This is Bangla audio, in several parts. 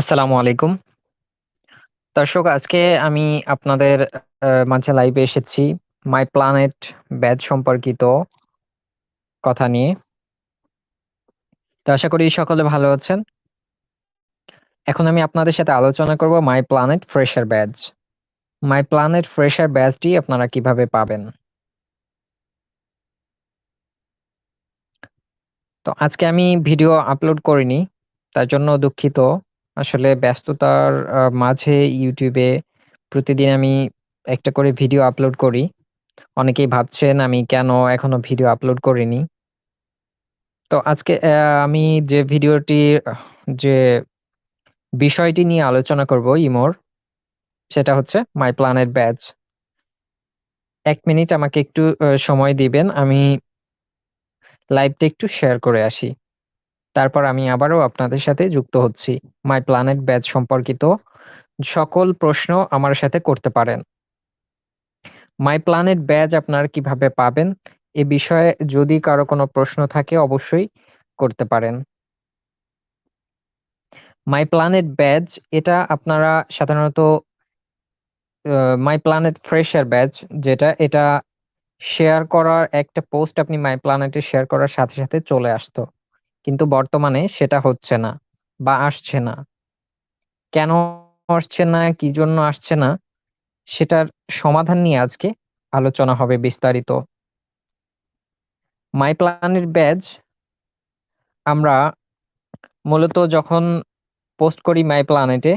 আসসালামু আলাইকুম। দর্শক, আজকে আমি আপনাদের মাঝে লাইভে এসেছি মাই প্ল্যানেট ব্যাচ সম্পর্কিত কথা নিয়ে। তো আশা করি সকলে ভালো আছেন। এখন আমি আপনাদের সাথে আলোচনা করব my planet fresher batch. My planet fresher ব্যাচটি আপনারা কীভাবে পাবেন? তো আজকে আমি ভিডিও আপলোড করিনি। তার জন্য দুঃখিত। আসলে ব্যস্ততার মাঝে এ প্রতিদিন আমি একটা করে ভিডিও আপলোড করি। অনেকেই ভাবছেন আমি কেন এখনও ভিডিও আপলোড করিনি। তো আজকে আমি যে ভিডিওটির আহ যে বিষয়টি নিয়ে আলোচনা করব ইমোর, সেটা হচ্ছে মাই প্ল্যানেট ব্যাচ। ১ মিনিট আমাকে একটু সময় দিবেন। আমি লাইভটা একটু শেয়ার করে আসি। তারপর আমি আবারও আপনাদের সাথে যুক্ত হচ্ছি। মাই প্ল্যানেট ব্যাচ সম্পর্কিত সকল প্রশ্ন আমার সাথে করতে পারেন। মাই প্ল্যানেট ব্যাচ আপনারা কীভাবে পাবেন? এ বিষয়ে যদি কারও কোনো প্রশ্ন থাকে অবশ্যই করতে পারেন। মাই প্ল্যানেট ব্যাচ এটা আপনারা সাধারণত মাই প্ল্যানেট ফ্রেশার ব্যাচ যেটা এটা শেয়ার করার একটা পোস্ট আপনি মাই প্ল্যানেটে শেয়ার করার সাথে, সাথে চলে আসতো। কিন্তু বর্তমানে সেটা হচ্ছে না বা আসছে না। কেন আসছে না, কি জন্য আসছে না সেটার সমাধান নিয়ে আজকে আলোচনা হবে বিস্তারিত। মাই প্ল্যানেট ব্যাজ আমরা মূলত যখন পোস্ট করি মাই প্ল্যানেটে,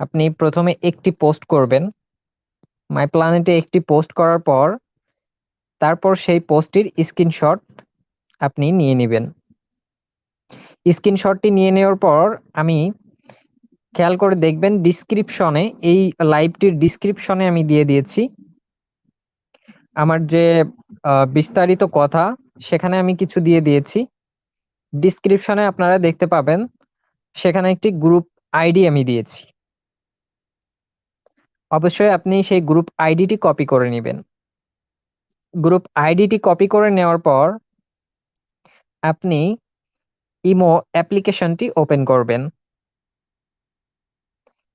আপনি প্রথমে একটি পোস্ট করবেন। মাই প্ল্যানেটে একটি পোস্ট করার পর, তারপর সেই পোস্টটির স্ক্রিনশট আপনি নিয়ে নিবেন। স্ক্রিনশটটি নিয়ে নেওয়ার পর আমি খেয়াল করে দেখবেন ডিসক্রিপশনে এই লাইভটির ডিসক্রিপশনে আমি দিয়ে দিয়েছি। আমার যে বিস্তারিত কথা, সেখানে আমি কিছু দিয়ে দিয়েছি। ডিসক্রিপশনে আপনারা দেখতে পাবেন, সেখানে একটি গ্রুপ আইডি আমি দিয়েছি। অবশ্যই আপনি সেই গ্রুপ আইডিটি কপি করে নেবেন গ্রুপ আইডিটি কপি করে নেওয়ার পর, আপনি ইমো অ্যাপ্লিকেশনটি ওপেন করবেন।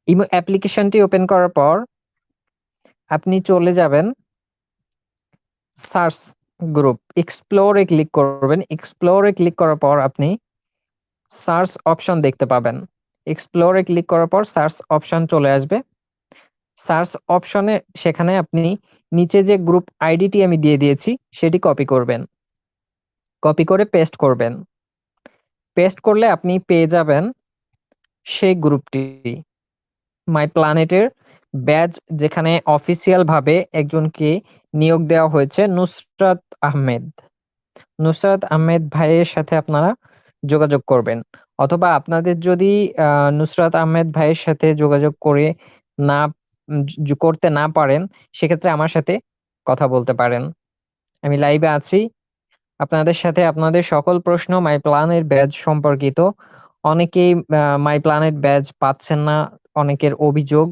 ইমো অ্যাপ্লিকেশনটি ওপেন করার পর আপনি চলে যাবেন সার্চ গ্রুপ, এক্সপ্লোরে ক্লিক করবেন। এক্সপ্লোরে ক্লিক করার পর আপনি সার্চ অপশন দেখতে পাবেন। এক্সপ্লোরে ক্লিক করার পর সার্চ অপশন চলে আসবে। সার্চ অপশনে সেখানে আপনি নিচে যে গ্রুপ আইডিটি আমি দিয়ে দিয়েছি, সেটি কপি করবেন। কপি করে পেস্ট করবেন। পেস্ট করলে আপনি পেয়ে যাবেন সেই গ্রুপটি। মাই প্ল্যানেটের ব্যাচ যেখানে অফিসিয়াল ভাবে একজনকে নিয়োগ দেওয়া হয়েছে নুসরাত আহমেদ। নুসরাত আহমেদ ভাইয়ের সাথে আপনারা যোগাযোগ করবেন। অথবা আপনাদের যদি নুসরাত আহমেদ ভাইয়ের সাথে যোগাযোগ করে না করতে না পারেন, সেক্ষেত্রে আমার সাথে কথা বলতে পারেন। আমি লাইভে আছি। আপনাদের সাথে আপনাদের সকল প্রশ্ন মাই প্ল্যানেট ব্যাজ সম্পর্কিত। অনেকেই মাই প্ল্যানেট ব্যাজ পাচ্ছেন না, অনেকের অভিযোগ।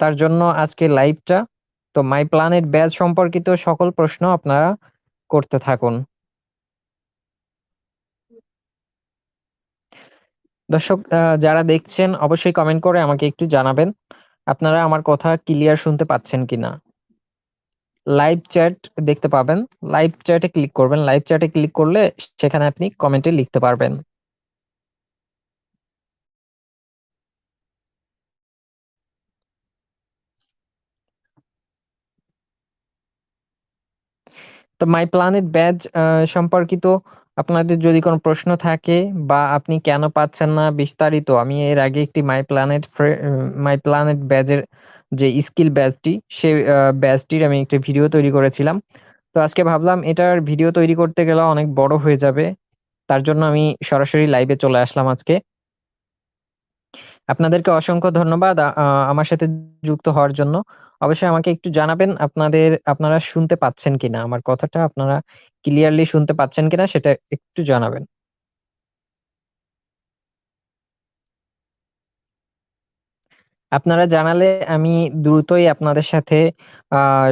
তার জন্য আজকের লাইভটা। তো মাই প্ল্যানেট ব্যাজ সম্পর্কিত সকল প্রশ্ন আপনারা করতে থাকুন। দর্শক যারা দেখছেন অবশ্যই কমেন্ট করে আমাকে একটু জানাবেন। আপনারা আমার কথা ক্লিয়ার শুনতে পাচ্ছেন কিনা? লাইভ চ্যাট দেখতে পাবেন। লাইভ চ্যাটে ক্লিক করবেন। লাইভ চ্যাটে ক্লিক করলে সেখানে আপনি কমেন্টে লিখতে পারবেন। তো মাই প্ল্যানেট ব্যাচ আ সম্পর্কিত আপনাদের যদি কোনো প্রশ্ন থাকে বা আপনি কেন পাচ্ছেন না বিস্তারিত, আমি এর আগে একটি মাই প্ল্যানেট মাই প্ল্যানেট ব্যাচের যে স্কিল ব্যাচটি সে ব্যাচটির আমি একটি ভিডিও তৈরি করেছিলাম। তো আজকে ভাবলাম, এটার ভিডিও তৈরি করতে গেলে অনেক বড় হয়ে যাবে। তার জন্য আমি সরাসরি লাইভে চলে আসলাম আজকে। আপনাদেরকে অসংখ্য ধন্যবাদ আমার সাথে যুক্ত হওয়ার জন্য। অবশ্যই আমাকে একটু জানাবেন, আপনাদের, আপনারা শুনতে পাচ্ছেন কিনা? আমার কথাটা আপনারা ক্লিয়ারলি শুনতে পাচ্ছেন কিনা, সেটা একটু জানাবেন। আপনারা জানালে আমি দ্রুতই আপনাদের সাথে আহ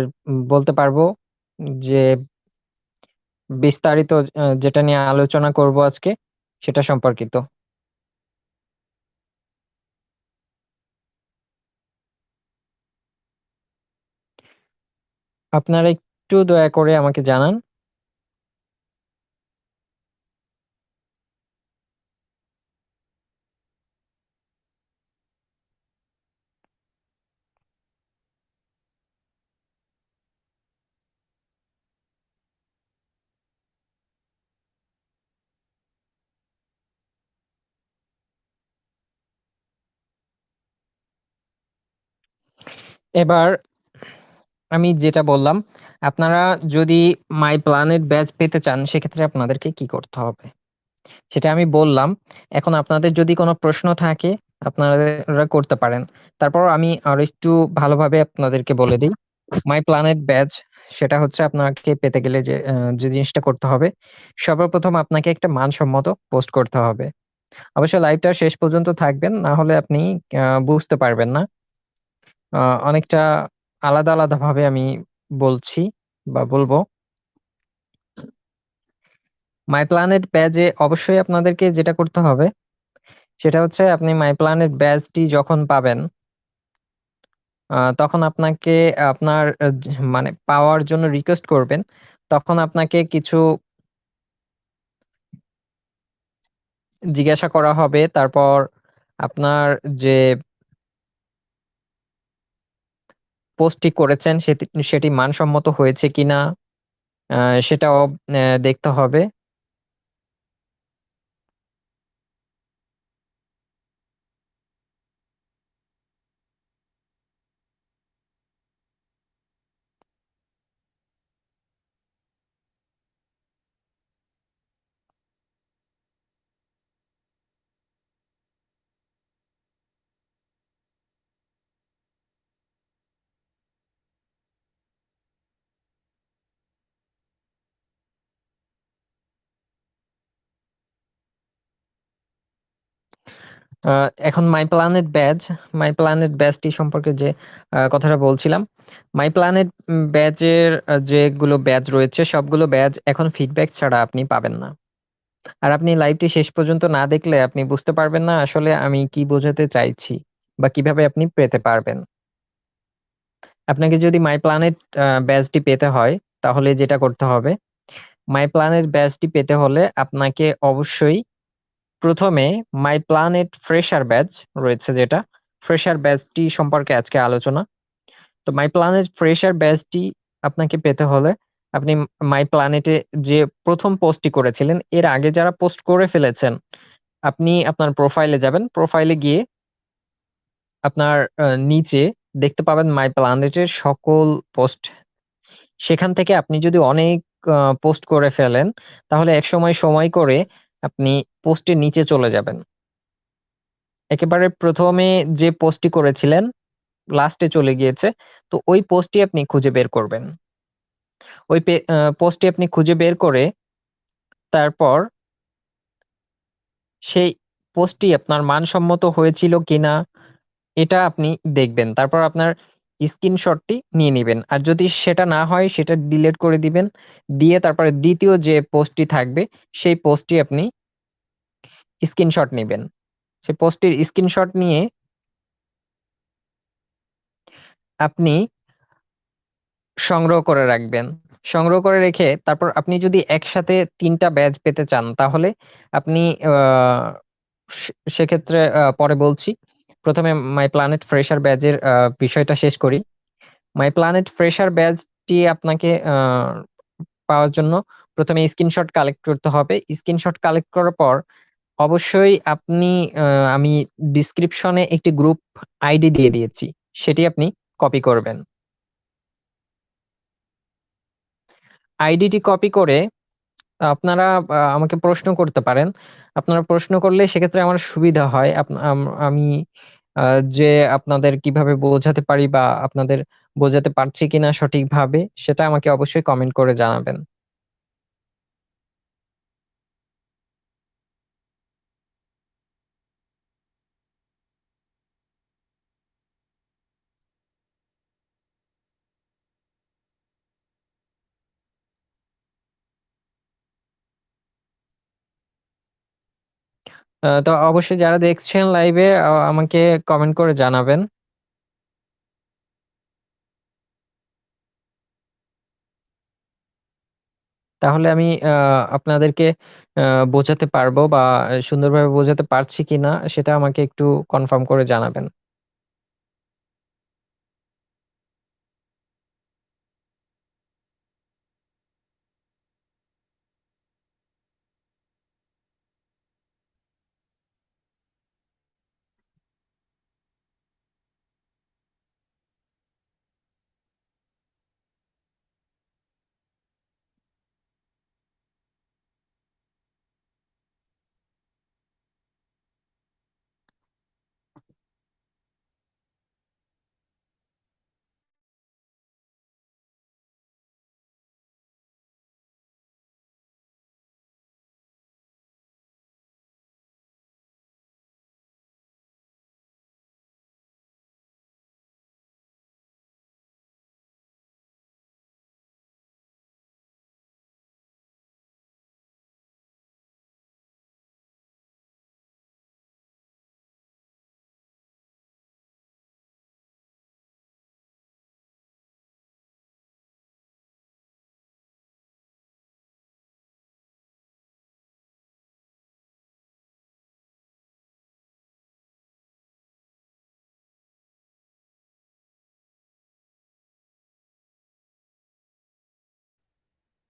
বলতে পারব যে বিস্তারিত যেটা নিয়ে আলোচনা করব আজকে সেটা সম্পর্কিত। আপনারা একটু দয়া করে আমাকে জানান। এবার আমি যেটা বললাম, আপনারা যদি মাই প্ল্যানেট ব্যাচ পেতে চান, সেক্ষেত্রে আপনাদেরকে কি করতে হবে? সেটা আমি বললাম। এখন আপনাদের যদি কোনো প্রশ্ন থাকে, আপনারা করতে পারেন। তারপর আমি আরও একটু ভালোভাবে আপনাদেরকে বলে দিই। মাই প্ল্যানেট ব্যাচ সেটা হচ্ছে আপনাকে পেতে গেলে যে যে জিনিসটা করতে হবে, সর্বপ্রথম আপনাকে একটা মানসম্মত পোস্ট করতে হবে। অবশ্য লাইভটা শেষ পর্যন্ত থাকবেন, না হলে আপনি বুঝতে পারবেন না। অনেকটা আলাদা আলাদা ভাবে আমি বলছি বা বলব। মাই প্ল্যানেট ব্যাজে অবশ্যই আপনাদেরকে যেটা করতে হবে, সেটা হচ্ছে আপনি মাই প্ল্যানেট ব্যাজটি যখন পাবেন তখন আপনাকে আপনার মানে পাওয়ার জন্য রিকোয়েস্ট করবেন, তখন আপনাকে কিছু জিজ্ঞাসা করা হবে, তারপর আপনার যে পোস্টটি করেছেন সেটি মানসম্মত হয়েছে কিনা সেটাও দেখতে হবে। এখন my planet badge my planet ব্যাচটি সম্পর্কে যে কথাটা বলছিলাম মাই প্ল্যানেট ব্যাজের যেগুলো ব্যাজ রয়েছে, সবগুলো ব্যাজ এখন ফিডব্যাক ছাড়া আপনি পাবেন না। আর আপনি লাইভটি শেষ পর্যন্ত না দেখলে আপনি বুঝতে পারবেন না আসলে আমি কি বোঝাতে চাইছি বা কীভাবে আপনি পেতে পারবেন। আপনাকে যদি মাই প্ল্যানেট ব্যাজটি পেতে হয়, তাহলে যেটা করতে হবে মাই প্ল্যানেট ব্যাজটি পেতে হলে আপনাকে অবশ্যই প্রথমে মাই প্ল্যানেট ফ্রেশার ব্যাচ রয়েছে যেটা। ফ্রেশার ব্যাচটি সম্পর্কে আজকে আলোচনা। তো মাই প্ল্যানেট ফ্রেশার ব্যাচটি আপনাকে পেতে হলে আপনি মাই প্ল্যানেটে যে প্রথম পোস্টটি করেছিলেন, এর আগে যারা পোস্ট করে ফেলেছেন, আপনি আপনার প্রোফাইলে যাবেন। প্রোফাইলে গিয়ে আপনার নিচে দেখতে পাবেন মাই প্ল্যানেটের সকল পোস্ট। সেখান থেকে আপনি যদি অনেক পোস্ট করে ফেলেন, তাহলে এক সময় সময় করে আপনি পোস্টের নিচে চলে যাবেন। একেবারে প্রথমে যে পোস্টটি করেছিলেন, লাস্টে চলে গিয়েছে, তো ওই পোস্টটি আপনি খুঁজে বের করবেন। ওই পোস্টটি আপনি খুঁজে বের করে তারপর সেই পোস্টটি আপনার মানসম্মত হয়েছিল কিনা, এটা আপনি দেখবেন। তারপর আপনার স্ক্রিনশটটি নিয়ে নেবেন। আর যদি সেটা না হয়, সেটা ডিলিট করে দিবেন। দিয়ে তারপরে দ্বিতীয় যে পোস্টটি থাকবে, সেই পোস্টটি আপনি স্ক্রিনশট নেবেন। সেই পোস্টটির স্ক্রিনশট নিয়ে আপনি সংগ্রহ করে রাখবেন। সংগ্রহ করে রেখে তারপর আপনি যদি একসাথে তিনটা ব্যাচ পেতে চান, তাহলে আপনি সেক্ষেত্রে পরে বলছি প্রথমে মাই প্ল্যানেট ফ্রেশার ব্যাজের বিষয়টা শেষ করি। মাই প্ল্যানেট ফ্রেশার ব্যাজটি আপনাকে পাওয়ার জন্য প্রথমে স্ক্রিনশট কালেক্ট করতে হবে। স্ক্রিনশট কালেক্ট করার পর অবশ্যই আপনি আমি ডিসক্রিপশনে একটি গ্রুপ আইডি দিয়ে দিয়েছি। সেটি আপনি কপি করবেন। আইডিটি কপি করে আপনারা আমাকে প্রশ্ন করতে পারেন। আপনারা প্রশ্ন করলে সেক্ষেত্রে আমার সুবিধা হয়। আমি যে আপনাদের কীভাবে বোঝাতে পারি বা আপনাদের বোঝাতে পারছি কিনা সঠিকভাবে, সেটা আমাকে অবশ্যই কমেন্ট করে জানাবেন। তো অবশ্যই যারা দেখছেন লাইভে আমাকে কমেন্ট করে জানাবেন। তাহলে আমি আপনাদেরকে বোঝাতে পারব বা সুন্দরভাবে বোঝাতে পারছি কিনা, সেটা আমাকে একটু কনফার্ম করে জানাবেন।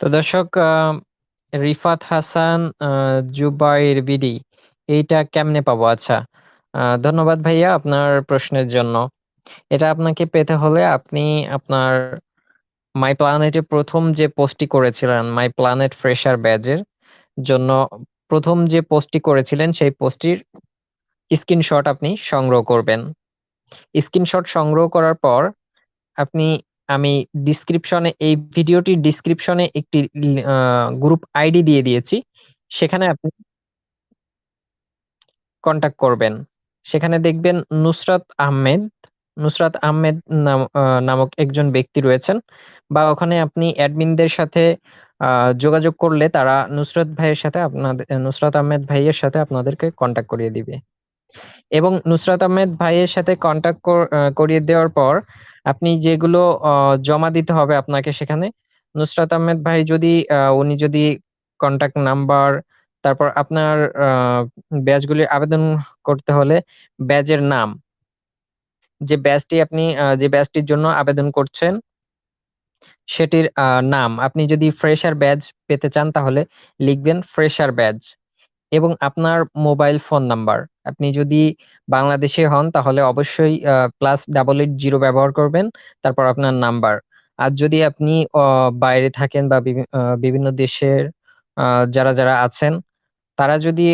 তো দর্শক রিফাত হাসান জুবাইর বিডি, এইটা কেমনে পাবো? আচ্ছা ধন্যবাদ ভাইয়া আপনার প্রশ্নের জন্য। এটা আপনাকে পেতে হলে আপনি আপনার মাই প্ল্যানেটে প্রথম যে পোস্টটি করেছিলেন মাই প্ল্যানেট ফ্রেশার ব্যাজের জন্য প্রথম যে পোস্টটি করেছিলেন, সেই পোস্টটির স্ক্রিনশট আপনি সংগ্রহ করবেন। স্ক্রিনশট সংগ্রহ করার পর আপনি আমি ডিসক্রিপশনে এই ভিডিওটির ডিসক্রিপশনে একটি গ্রুপ আইডি দিয়ে দিয়েছি। সেখানে আপনি কন্ট্যাক্ট করবেন। সেখানে দেখবেন নুসরাত আহমেদ নুসরাত আহমেদ নামক একজন ব্যক্তি রয়েছেন বা ওখানে আপনি অ্যাডমিনদের সাথে যোগাযোগ করলে তারা নুসরাত ভাইয়ের সাথে আপনাদের, নুসরাত আহমেদ ভাইয়ের সাথে আপনাদেরকে কন্ট্যাক্ট করিয়ে দিবে। এবং নুসরাত আহমেদ ভাইয়ের সাথে কন্ট্যাক্ট করিয়ে দেওয়ার পর আপনি যেগুলো জমা দিতে হবে আপনাকে সেখানে, নুসরাত আহমেদ ভাই যদি উনি যদি কন্ট্যাক্ট নাম্বার তারপর আপনার ব্যাচগুলির আবেদন করতে হলে ব্যাচের নাম, যে ব্যাচটি আপনি যে ব্যাচটির জন্য আবেদন করছেন, সেটির নাম, আপনি যদি ফ্রেশার ব্যাচ পেতে চান তাহলে লিখবেন ফ্রেশার ব্যাচ এবং আপনার মোবাইল ফোন নাম্বার আপনি যদি বাংলাদেশে হন, তাহলে অবশ্যই প্লাস ডাবল এইট জিরো ব্যবহার করবেন, তারপর আপনার নাম্বার আর যদি আপনি বাইরে থাকেন বা বিভিন্ন দেশের যারা যারা আছেন, তারা যদি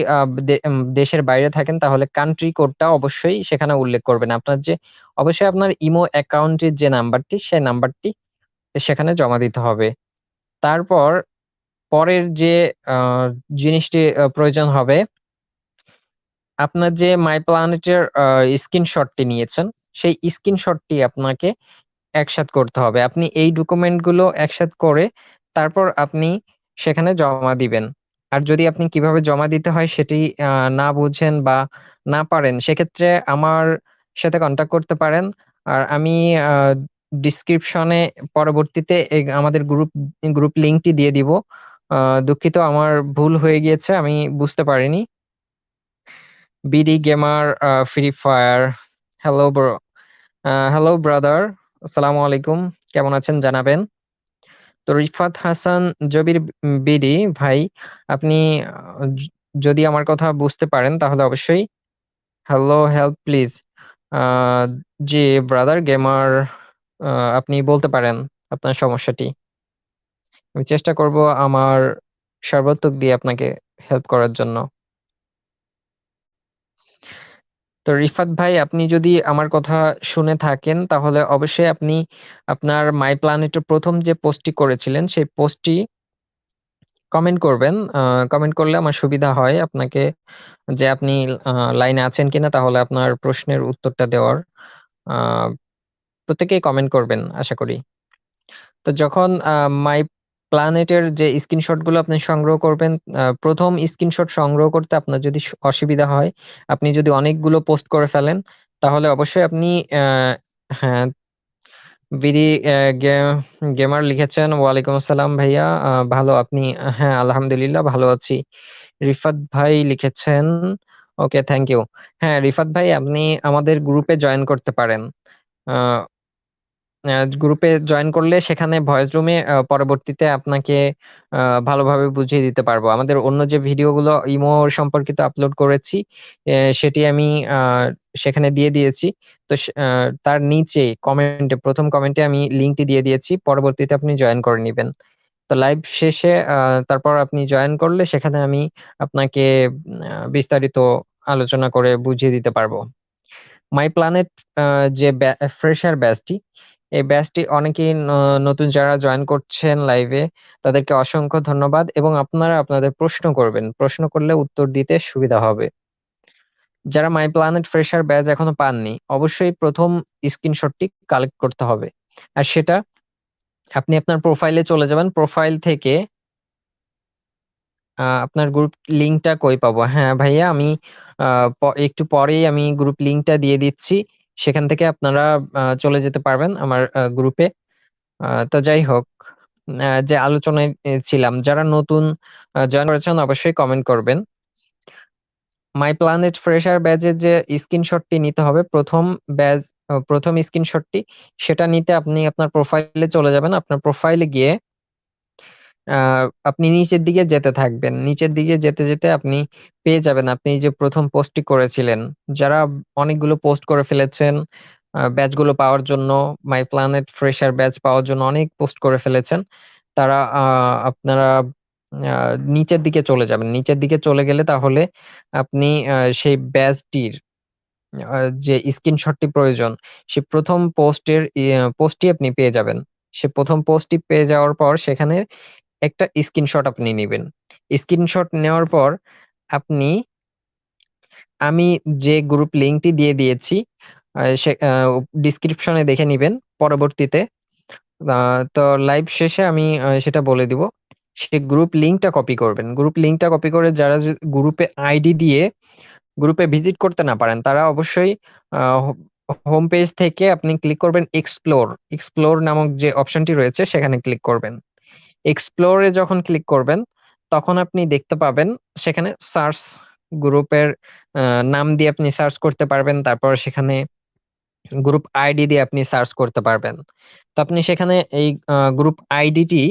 দেশের বাইরে থাকেন, তাহলে কান্ট্রি কোডটা অবশ্যই সেখানে উল্লেখ করবেন। আপনার যে, অবশ্যই আপনার ইমো অ্যাকাউন্টের যে নাম্বারটি সেই নাম্বারটি সেখানে জমা দিতে হবে। তারপর, পরের যে জিনিসটি প্রয়োজন হবে আপনার যে মাই প্ল্যানেটের স্ক্রিনশটটি নিয়েছেন, সেই স্ক্রিনশটটি আপনাকে একসাথ করতে হবে। আপনি এই ডকুমেন্টগুলো একসাথ করে তারপর আপনি সেখানে জমা দিবেন। আর যদি আপনি কীভাবে জমা দিতে হয় সেটি না বুঝেন বা না পারেন, সেক্ষেত্রে আমার সাথে কন্ট্যাক্ট করতে পারেন। আর আমি ডিসক্রিপশনে পরবর্তীতে আমাদের গ্রুপ গ্রুপ লিঙ্কটি দিয়ে দিব। দুঃখিত, আমার ভুল হয়ে গিয়েছে, আমি বুঝতে পারিনি। BD gamer free fire hello bro hello brother আসসালামু আলাইকুম কেমন আছেন জানাবেন? তো রিফাত হাসান জবির বিডি ভাই, আপনি যদি আমার কথা বুঝতে পারেন, তাহলে অবশ্যই হ্যালো হেল্প প্লিজ জি ব্রাদার গেমার আপনি বলতে পারেন আপনার সমস্যাটি। আমি চেষ্টা করব আমার সর্বাত্মক দিয়ে আপনাকে হেল্প করার জন্য। তো রিফাত ভাই, আপনি যদি আমার কথা শুনে থাকেন, তাহলে অবশ্যই আপনি আপনার মাই প্ল্যানেটের প্রথম যে পোস্টটি করেছিলেন, সেই পোস্টটি কমেন্ট করবেন। কমেন্ট করলে আমার সুবিধা হয় আপনাকে যে আপনি লাইনে আছেন কিনা, তাহলে আপনার প্রশ্নের উত্তরটা দেওয়ার। প্রত্যেকেই কমেন্ট করবেন, আশা করি। তো যখন মাই প্ল্যানেটের যে স্ক্রিনশটগুলো আপনি সংগ্রহ করবেন প্রথম স্ক্রিনশট সংগ্রহ করতে আপনার যদি অসুবিধা হয়, আপনি যদি অনেকগুলো পোস্ট করে ফেলেন, তাহলে অবশ্যই আপনি হ্যাঁ বিডি গেমার লিখেছেন, ওয়ালাইকুম আসসালাম ভাইয়া ভালো, আপনি হ্যাঁ আলহামদুলিল্লাহ, ভালো আছি। রিফাত ভাই লিখেছেন ওকে থ্যাংক ইউ হ্যাঁ রিফাত ভাই, আপনি আমাদের গ্রুপে জয়েন করতে পারেন। গ্রুপে জয়েন করলে সেখানে ভয়েস রুমে পরবর্তীতে আপনাকে ভালোভাবে বুঝিয়ে দিতে পারব। আমাদের অন্য যে ভিডিওগুলো ইমো সম্পর্কিত আপলোড করেছি সেটি আমি সেখানে দিয়ে দিয়েছি। তো তার নিচে কমেন্টে প্রথম কমেন্টে আমি লিঙ্কটি দিয়ে দিয়েছি, পরবর্তীতে আপনি জয়েন করে নেবেন। তো লাইভ শেষে তারপর আপনি জয়েন করলে সেখানে আমি আপনাকে বিস্তারিত আলোচনা করে বুঝিয়ে দিতে পারব। মাই প্ল্যানেট যে ফ্রেশার ব্যাচটি এই ব্যাচটি অনেকেই নতুন যারা জয়েন করছেন লাইভে তাদেরকে অসংখ্য ধন্যবাদ এবং আপনারা আপনাদের প্রশ্ন করবেন। প্রশ্ন করলে উত্তর দিতে সুবিধা হবে। যারা মাই প্ল্যানেট ফ্রেশার ব্যাচ এখনও পাননি, অবশ্যই প্রথম স্ক্রিনশটটি কালেক্ট করতে হবে। আর সেটা আপনি আপনার প্রোফাইলে চলে যাবেন। প্রোফাইল থেকে আপনার গ্রুপ লিঙ্কটা কই পাবো? হ্যাঁ ভাইয়া, আমি একটু পরেই আমি গ্রুপ লিঙ্কটা দিয়ে দিচ্ছি। সেখান থেকে আপনারা চলে যেতে পারবেন আমার গ্রুপে তো যাই হোক যে আলোচনায় ছিলাম, যারা নতুন জয়েন করেছেন অবশ্যই কমেন্ট করবেন। মাই প্ল্যানেট ফ্রেশার ব্যাজের যে স্ক্রিনশটটি নিতে হবে, প্রথম ব্যাজ প্রথম স্ক্রিনশটটি সেটা নিতে আপনি আপনার প্রোফাইলে চলে যাবেন। আপনার প্রোফাইলে গিয়ে আপনি নিচের দিকে যেতে থাকবেন। নিচের দিকে যেতে যেতে আপনি পেয়ে যাবেন। আপনি যে প্রথম পোস্টটি করেছিলেন, যারা অনেকগুলো পোস্ট করে ফেলেছেন ব্যাচগুলো পাওয়ার জন্য, মাই প্ল্যানেট ফ্রেশার ব্যাচ পাওয়ার জন্য অনেক পোস্ট করে ফেলেছেন, তারা আপনারা নিচের দিকে চলে যাবেন। নিচের দিকে চলে গেলে তাহলে আপনি সেই ব্যাচটির যে স্ক্রিনশটটি প্রয়োজন, সে প্রথম পোস্টের পোস্টটি আপনি পেয়ে যাবেন। সে প্রথম পোস্টটি পেয়ে যাওয়ার পর সেখানে একটা স্ক্রিনশট আপনি নেবেন। স্ক্রিনশট নেওয়ার পর আপনি, আমি যে গ্রুপ লিঙ্কটি দিয়ে দিয়েছি সে ডিসক্রিপশনে দেখে নিবেন পরবর্তীতে। তো লাইভ শেষে আমি সেটা বলে দিব। সে গ্রুপ লিঙ্কটা কপি করবেন। গ্রুপ লিঙ্কটা কপি করে যারা গ্রুপে আইডি দিয়ে গ্রুপে ভিজিট করতে না পারেন, তারা অবশ্যই হোম পেজ থেকে আপনি ক্লিক করবেন এক্সপ্লোর এক্সপ্লোর নামক যে অপশনটি রয়েছে, সেখানে ক্লিক করবেন। এক্সপ্লোরে যখন ক্লিক করবেন, তখন আপনি দেখতে পাবেন সেখানে সার্চ গ্রুপের নাম দিয়ে আপনি সার্চ করতে পারবেন, তারপর সেখানে গ্রুপ আইডি দিয়ে আপনি সার্চ করতে পারবেন। তো আপনি সেখানে এই গ্রুপ আইডিটি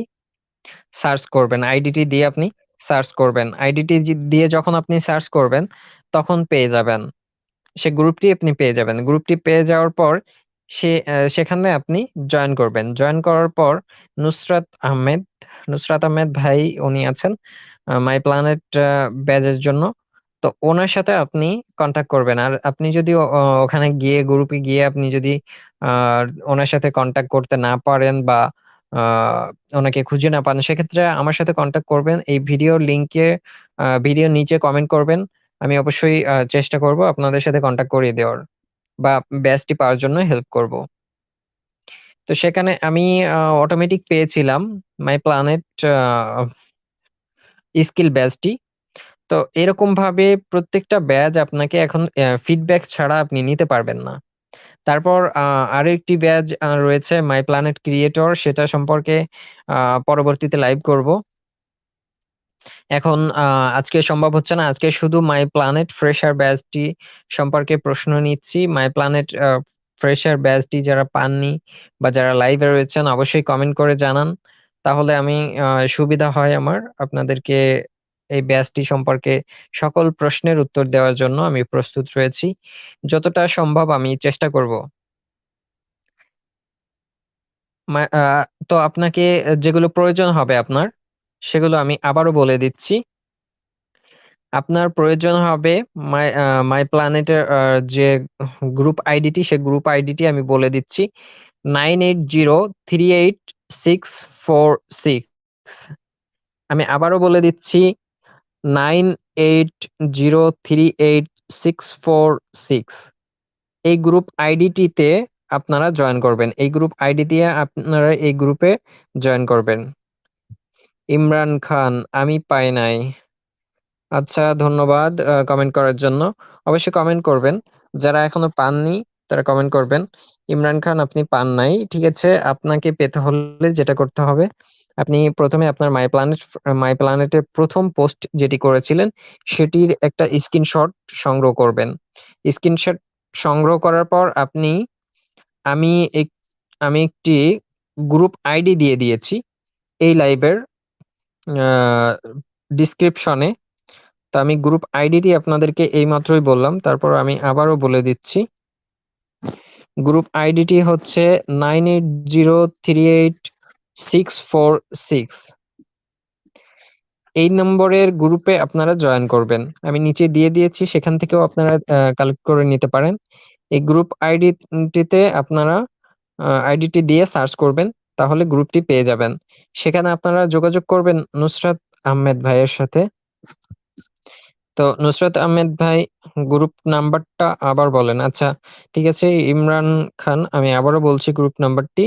সার্চ করবেন। আইডিটি দিয়ে আপনি সার্চ করবেন। আইডিটি দিয়ে যখন আপনি সার্চ করবেন, তখন পেয়ে যাবেন। সে গ্রুপটি আপনি পেয়ে যাবেন। গ্রুপটি পেয়ে যাওয়ার পর সে সেখানে আপনি জয়েন করবেন। জয়েন করার পর নুসরাত আহমেদ নুসরাত আহমেদ ভাই উনি আছেন মাই প্ল্যানেট ব্যাজের জন্য। তো ওনার সাথে আপনি কন্ট্যাক্ট করবেন। আর আপনি যদি ওখানে গিয়ে গ্রুপে গিয়ে আপনি যদি ওনার সাথে কন্ট্যাক্ট করতে না পারেন বা ওনাকে খুঁজে না পান, সেক্ষেত্রে আমার সাথে কন্ট্যাক্ট করবেন। এই ভিডিও লিংকে ভিডিও নিচে কমেন্ট করবেন। আমি অবশ্যই চেষ্টা করব আপনাদের সাথে কন্ট্যাক্ট করিয়ে দেওয়ার। বা ব্যাচটি পাওয়ার জন্য হেল্প করব। তো সেখানে আমি অটোমেটিক পেয়েছিলাম মাই প্ল্যানেট স্কিল ব্যাচটি তো এরকম ভাবে প্রত্যেকটা ব্যাচ আপনাকে এখন ফিডব্যাক ছাড়া আপনি নিতে পারবেন না। তারপর আরও একটি ব্যাচ রয়েছে মাই প্ল্যানেট ক্রিয়েটর সেটা সম্পর্কে পরবর্তীতে লাইভ করব। এখন আজকে সম্ভব হচ্ছে না। আজকে শুধু মাই প্ল্যানেট ফ্রেশার ব্যাচটি সম্পর্কে প্রশ্ন নিচ্ছি। মাই প্ল্যানেট ফ্রেশার ব্যাচটি যারা পাননি বা যারা লাইভে রয়েছেন, অবশ্যই কমেন্ট করে জানান। তাহলে আমি সুবিধা হয় আমার আপনাদেরকে এই ব্যাচটি সম্পর্কে সকল প্রশ্নের উত্তর দেওয়ার জন্য আমি প্রস্তুত রয়েছি। যতটা সম্ভব আমি চেষ্টা করব। তো আপনাকে যেগুলো প্রয়োজন হবে আপনার সেগুলো আমি আবারও বলে দিচ্ছি। আপনার প্রয়োজন হবে মাই মাই প্ল্যানেটের যে গ্রুপ আইডিটি সে গ্রুপ আইডিটি আমি বলে দিচ্ছি। Nine eight zero three eight six four six আমি আবারও বলে দিচ্ছি nine eight zero three eight six four six এই গ্রুপ আইডিটিতে আপনারা জয়েন করবেন। এই গ্রুপ আইডি দিয়ে আপনারা এই গ্রুপে জয়েন করবেন। ইমরান খান, আমি পাই নাই। আচ্ছা ধন্যবাদ কমেন্ট করার জন্য। অবশ্যই কমেন্ট করবেন। যারা এখনও পাননি, তারা কমেন্ট করবেন। ইমরান খান, আপনি পান নাই। ঠিক আছে, আপনাকে পেতে হলে যেটা করতে হবে, আপনি প্রথমে আপনার মাই প্ল্যানেট মাই প্ল্যানেটের প্রথম পোস্ট যেটি করেছিলেন, সেটির একটা স্ক্রিনশট সংগ্রহ করবেন। স্ক্রিনশট সংগ্রহ করার পর আপনি, আমি আমি একটি গ্রুপ আইডি দিয়ে দিয়েছি, এই লাইভের ডিসক্রিপশনে তো আমি গ্রুপ আইডিটি আপনাদেরকে এইমাত্রই বললাম, তারপর আমি আবারও বলে দিচ্ছি। গ্রুপ আইডিটি হচ্ছে nine eight zero three eight six four six এই নম্বরের গ্রুপে আপনারা জয়েন করবেন। আমি নিচে দিয়ে দিয়েছি, সেখান থেকেও আপনারা কালেক্ট করে নিতে পারেন। এই গ্রুপ আইডিটিতে আপনারা আইডিটি দিয়ে সার্চ করবেন। তাহলে গ্রুপটি পেয়ে যাবেন। সেখানে আপনারা যোগাযোগ করবেন নুসরাত আহমেদ ভাইয়ের সাথে। তো নুসরাত আহমেদ ভাই গ্রুপ নাম্বারটা আবার বলেন। আচ্ছা ঠিক আছে, ইমরান খান, আমি আবারও বলছি গ্রুপ নাম্বারটি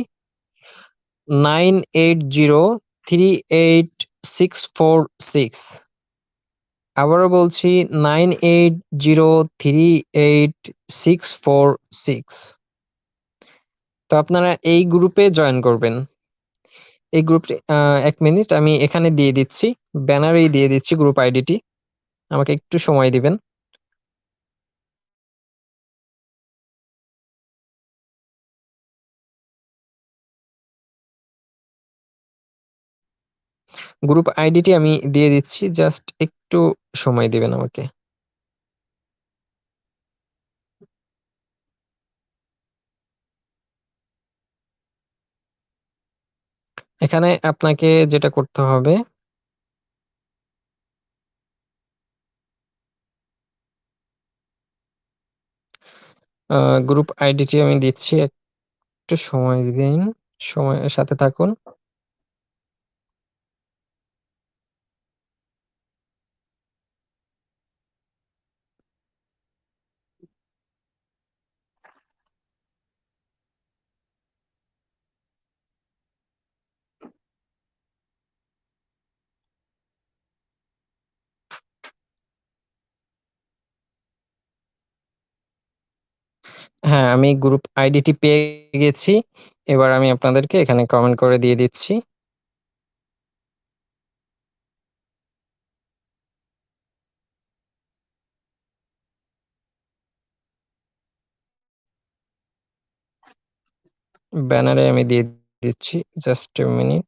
nine eight zero three eight six four six. আবারও বলছি, nine eight zero three eight six four six. তো আপনারা এই গ্রুপে জয়েন করবেন। এই গ্রুপটি এক মিনিট আমি এখানে দিয়ে দিচ্ছি ব্যানারেই দিয়ে দিচ্ছি গ্রুপ আইডিটি আমাকে একটু সময় দিবেন। গ্রুপ আইডিটি আমি দিয়ে দিচ্ছি জাস্ট একটু সময় দিবেন আমাকে। এখানে আপনাকে যেটা করতে হবে গ্রুপ আইডিটি আমি দিচ্ছি, একটু সময় দিন সময়ের সাথে থাকুন। হ্যাঁ আমি গ্রুপ আইডিটি পেয়ে গেছি। এবার আমি আপনাদেরকে এখানে কমেন্ট করে দিয়ে দিচ্ছি। ব্যানারে আমি দিয়ে দিচ্ছি জাস্ট মিনিট